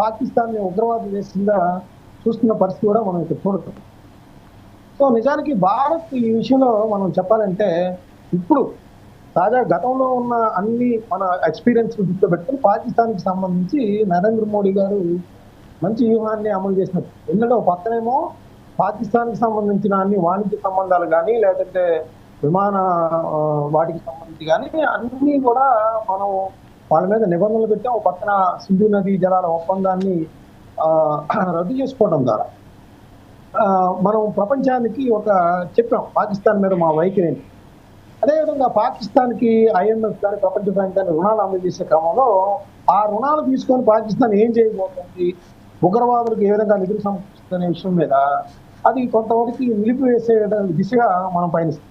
పాకిస్తాన్ ఉగ్రవాద దేశంగా చూస్తున్న పరిస్థితి కూడా మనం ఇక్కడ చూడటం. సో నిజానికి భారత్ ఈ విషయంలో మనం చెప్పాలంటే ఇప్పుడు తాజా గతంలో ఉన్న అన్ని మన ఎక్స్పీరియన్స్ దృష్టిలో పెట్టుకుని పాకిస్తాన్కి సంబంధించి నరేంద్ర మోడీ గారు మంచి వ్యూహాన్ని అమలు చేసినట్టు. ఎందుకంటే ఒక పక్కనేమో పాకిస్తాన్కి సంబంధించిన అన్ని వాణిజ్య సంబంధాలు కానీ లేదంటే విమాన వాటికి సంబంధించి కానీ అన్ని కూడా మనం వాళ్ళ మీద నిబంధనలు పెట్టాం. ఒక పక్కన సింధు నదీ జలాల ఒప్పందాన్ని రద్దు చేసుకోవడం ద్వారా. మనం ప్రపంచానికి ఒక చెప్పాం పాకిస్తాన్ మీద మా వైఖరి అదేవిధంగా పాకిస్తాన్కి ఐఎంఎఫ్ కానీ ప్రపంచ బ్యాంక్ కానీ రుణాలు అమలు చేసే క్రమంలో ఆ రుణాలు తీసుకొని పాకిస్తాన్ ఏం చేయబోతుంది? ఉగ్రవాదులకు ఏ విధంగా నిధులు సమకూరుస్తుందనే విషయం మీద అది కొంతవరకు నిలిపివేసే దిశగా మనం పయనిస్తాం.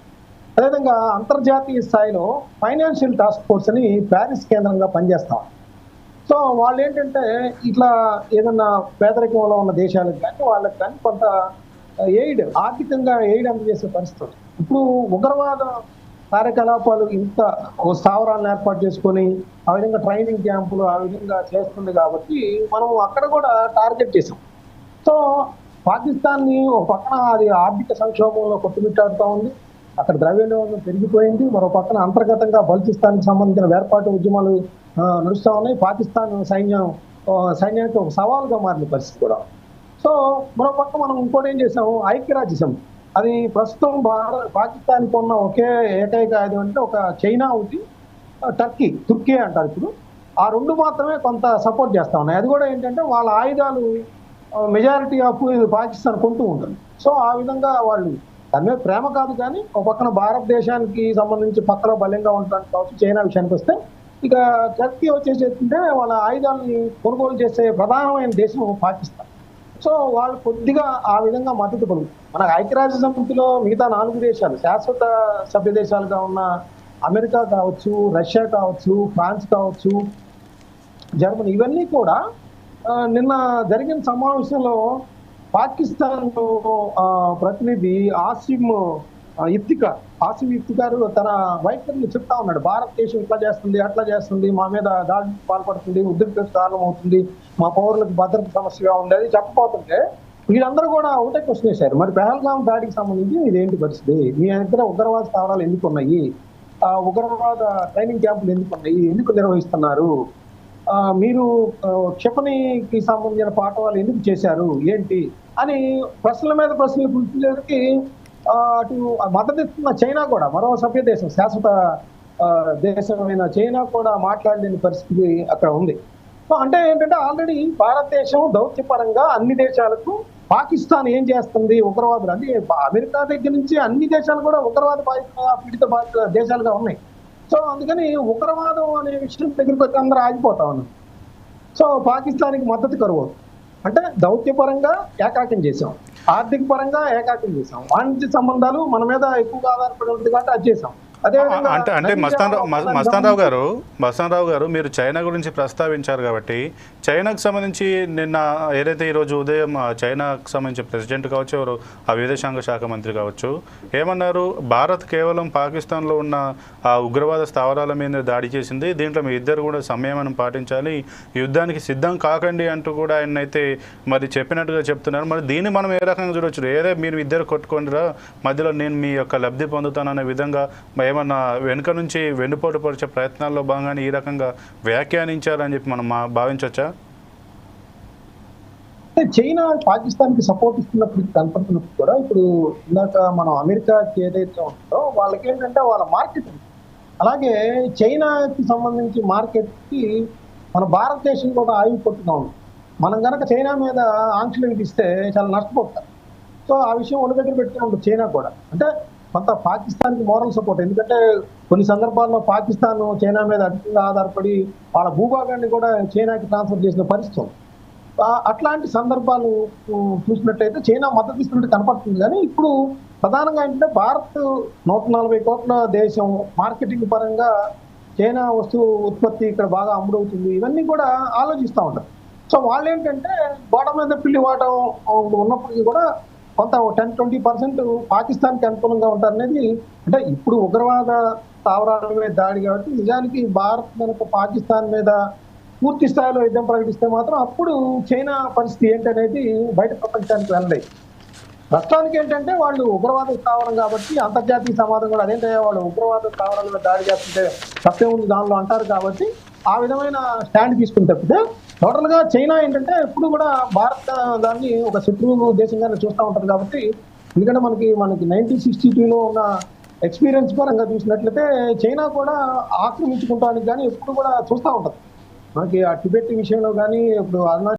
అదేవిధంగా అంతర్జాతీయ స్థాయిలో ఫైనాన్షియల్ టాస్క్ ఫోర్స్ అని ప్యారిస్ కేంద్రంగా పనిచేస్తాం. సో వాళ్ళు ఏంటంటే ఇట్లా ఏదన్నా పేదరికంలో ఉన్న దేశాలకు కానీ వాళ్ళకి కానీ కొంత ఎయిడ్ ఆర్థికంగా ఎయిడ్ అందజేసే పరిస్థితి. ఇప్పుడు ఉగ్రవాద కార్యకలాపాలు ఇంత స్థావరాలను ఏర్పాటు చేసుకొని ఆ విధంగా ట్రైనింగ్ క్యాంపులు ఆ విధంగా చేస్తుంది కాబట్టి మనం అక్కడ కూడా టార్గెట్ చేసాం. సో పాకిస్తాన్ని ఒక పక్కన అది ఆర్థిక సంక్షోభంలో కొట్టుమిట్టాడుతూ ఉంది. అక్కడ ద్రవ్యోల్బణం పెరిగిపోయింది. మరో పక్కన అంతర్గతంగా బల్చిస్తాన్కి సంబంధించిన వేర్పాటు ఉద్యమాలు నడుస్తూ ఉన్నాయి. పాకిస్తాన్ సైన్యం సైన్యానికి ఒక సవాలుగా మారిన పరిస్థితి కూడా. సో మరో పక్క మనం ఇంకోటి ఏం చేసాము ఐక్యరాజ్య అది ప్రస్తుతం భారత పాకిస్తాన్కి ఉన్న ఒకే ఏకైక ఆయుధం అంటే ఒక చైనా ఒకటి టర్కీ తుర్కీ అంటారు ఇప్పుడు. ఆ రెండు మాత్రమే కొంత సపోర్ట్ చేస్తూ ఉన్నాయి. అది కూడా ఏంటంటే వాళ్ళ ఆయుధాలు మెజారిటీ ఆఫ్ పాకిస్తాన్ కొంటూ ఉంటుంది. సో ఆ విధంగా వాళ్ళు దాని ప్రేమ కాదు కానీ ఒక పక్కన భారతదేశానికి సంబంధించి పక్కలో బలంగా ఉండడానికి కావచ్చు చైనా విషయానికి వస్తే ఇక టర్కీ వచ్చేసి ఏంటంటే వాళ్ళ ఆయుధాలని కొనుగోలు చేసే ప్రధానమైన దేశం పాకిస్తాన్. సో వాళ్ళు కొద్దిగా ఆ విధంగా మద్దతు పలుకుతారు. మన ఐక్యరాజ్య సమితిలో మిగతా నాలుగు దేశాలు శాశ్వత సభ్య దేశాలుగా ఉన్న అమెరికా కావచ్చు రష్యా కావచ్చు ఫ్రాన్స్ కావచ్చు జర్మనీ ఇవన్నీ కూడా నిన్న జరిగిన సమావేశంలో పాకిస్తాన్ ప్రతినిధి ఆసిమ్ ఆ, ఆసిమ్ ఇఫ్తికార్ తన వైఖరిని చెప్తా ఉన్నాడు భారతదేశం ఇట్లా చేస్తుంది అట్లా చేస్తుంది మా మీద దాడికి పాల్పడుతుంది ఉద్రిక్తత కారణం అవుతుంది మా పౌరులకు భద్రత సమస్యగా ఉంది అది చెప్పబోతుంటే వీళ్ళందరూ కూడా ఒకటే క్వశ్చన్ వేశారు. మరి పెహల్గాం దాడికి సంబంధించి ఇదేంటి పరిస్థితి? మీ దగ్గర ఉగ్రవాద స్థావరాలు ఎందుకు ఉన్నాయి? ఉగ్రవాద ట్రైనింగ్ క్యాంపులు ఎందుకు ఉన్నాయి? ఎందుకు నిర్వహిస్తున్నారు? మీరు ఆ, క్షిపణికి సంబంధించిన పాఠవాలు ఎందుకు చేశారు? ఏంటి? అని ప్రశ్నల మీద ప్రశ్నలు పుట్టినకి అటు మద్దతు ఇస్తున్న చైనా కూడా మరో సభ్య దేశం శాశ్వత దేశమైన చైనా కూడా మాట్లాడలేని పరిస్థితి అక్కడ ఉంది. సో అంటే ఏంటంటే ఆల్రెడీ భారతదేశం దౌత్యపరంగా అన్ని దేశాలకు పాకిస్తాన్ ఏం చేస్తుంది? ఉగ్రవాదులు అంటే అమెరికా దగ్గర నుంచి అన్ని దేశాలు కూడా ఉగ్రవాద బాధిత పీడిత బాధిత దేశాలుగా ఉన్నాయి. సో అందుకని ఉగ్రవాదం అనే విషయం దగ్గరికి వచ్చి అందరూ ఆగిపోతా ఉన్నారు. సో పాకిస్తాన్కి మద్దతు కరువు. అంటే దౌత్యపరంగా ఏకాకం చేసాం ఆర్థిక పరంగా ఏకాకం చేసాం వాణిజ్య సంబంధాలు మన మీద ఎక్కువగా ఆధారపడి ఉంటుంది కాబట్టి అది చేసాం అంటే అంటే మస్తాన్ రావు మస్- మస్తాన్ రావు గారు మస్తాన్ రావు గారు మీరు చైనా గురించి ప్రస్తావించారు కాబట్టి చైనాకు సంబంధించి నిన్న ఏదైతే ఈరోజు ఉదయం చైనాకు సంబంధించి ప్రెసిడెంట్ కావచ్చు ఎవరు ఆ విదేశాంగ శాఖ మంత్రి కావచ్చు ఏమన్నారు? భారత్ కేవలం పాకిస్తాన్లో ఉన్న ఆ ఉగ్రవాద స్థావరాల మీద దాడి చేసింది. దీంట్లో మీ ఇద్దరు కూడా సంయమనం పాటించాలి. యుద్ధానికి సిద్ధం కాకండి అంటూ కూడా ఆయన అయితే మరి చెప్పినట్టుగా చెప్తున్నారు. మరి దీన్ని మనం ఏ రకంగా చూడొచ్చు? ఏదే మీరు ఇద్దరు కొట్టుకోండిరా మధ్యలో నేను మీ యొక్క లబ్ధి పొందుతాననే విధంగా ఏమన్నా వెనుక నుంచి వెన్నుపోటు పరిచే ప్రయత్నాల్లో భాగంగానే ఈ రకంగా వ్యాఖ్యానించారని చెప్పి మనం భావించవచ్చా? అంటే చైనా పాకిస్తాన్కి సపోర్ట్ ఇస్తున్నప్పుడు కనపడుతున్నప్పుడు కూడా ఇప్పుడు ఇందాక మనం అమెరికాకి ఏదైతే ఉంటుందో వాళ్ళకి ఏంటంటే వాళ్ళ మార్కెట్ అలాగే చైనాకి సంబంధించి మార్కెట్కి మన భారతదేశం కూడా ఆయువు పట్టుగా ఉంది. మనం కనుక చైనా మీద ఆంక్షలు విధిస్తే చాలా నష్టపోతారు. సో ఆ విషయం ఒళ్ళు దగ్గర పెట్టుకుని చైనా కూడా. అంటే కొంత పాకిస్తాన్కి మోరల్ సపోర్ట్ ఎందుకంటే కొన్ని సందర్భాల్లో పాకిస్తాన్ చైనా మీద అధికంగా ఆధారపడి వాళ్ళ భూభాగాన్ని కూడా చైనాకి ట్రాన్స్ఫర్ చేసిన పరిస్థితి అట్లాంటి సందర్భాలు చూసినట్టయితే చైనా మద్దతు ఇస్తున్నట్టు కనపడుతుంది. కానీ ఇప్పుడు ప్రధానంగా ఏంటంటే భారత్ నూట నలభై కోట్ల దేశం మార్కెటింగ్ పరంగా చైనా వస్తువు ఉత్పత్తి ఇక్కడ బాగా అమ్ముడవుతుంది. ఇవన్నీ కూడా ఆలోచిస్తూ ఉంటారు. సో వాళ్ళు ఏంటంటే గోడ మీద పిల్లి వాటం ఉన్నప్పటికీ కూడా కొంత టెన్ ట్వంటీ పర్సెంట్ పాకిస్తాన్కి అనుకూలంగా ఉంటారనేది అంటే ఇప్పుడు ఉగ్రవాద స్థావరాల మీద దాడి కాబట్టి నిజానికి భారత్ కనుక పాకిస్తాన్ మీద పూర్తి స్థాయిలో యుద్ధం ప్రకటిస్తే మాత్రం అప్పుడు చైనా పరిస్థితి ఏంటనేది బయట ప్రపంచానికి వెళ్ళలేదు. ప్రస్తుతానికి ఏంటంటే వాళ్ళు ఉగ్రవాద స్థావరం కాబట్టి అంతర్జాతీయ సమాజం కూడా అదేంటయ్యా వాళ్ళు ఉగ్రవాద స్థావరాల మీద దాడి చేస్తుంటే తప్పే ఉంది దానిలో అంటారు కాబట్టి ఆ విధమైన స్టాండ్ తీసుకుని తప్పితే టోటల్గా చైనా ఏంటంటే ఎప్పుడు కూడా భారత దాన్ని ఒక శత్రువు దేశంగానే చూస్తూ ఉంటారు కాబట్టి ఎందుకంటే మనకి మనకి నైన్టీన్ సిక్స్టీ టూలో ఉన్న ఎక్స్పీరియన్స్ పరంగా చూసినట్లయితే చైనా కూడా ఆక్రమించుకుంటానికి కానీ ఎప్పుడు కూడా చూస్తూ ఉంటుంది. మనకి ఆ టిబెట్ విషయంలో కానీ ఇప్పుడు అరుణాచల్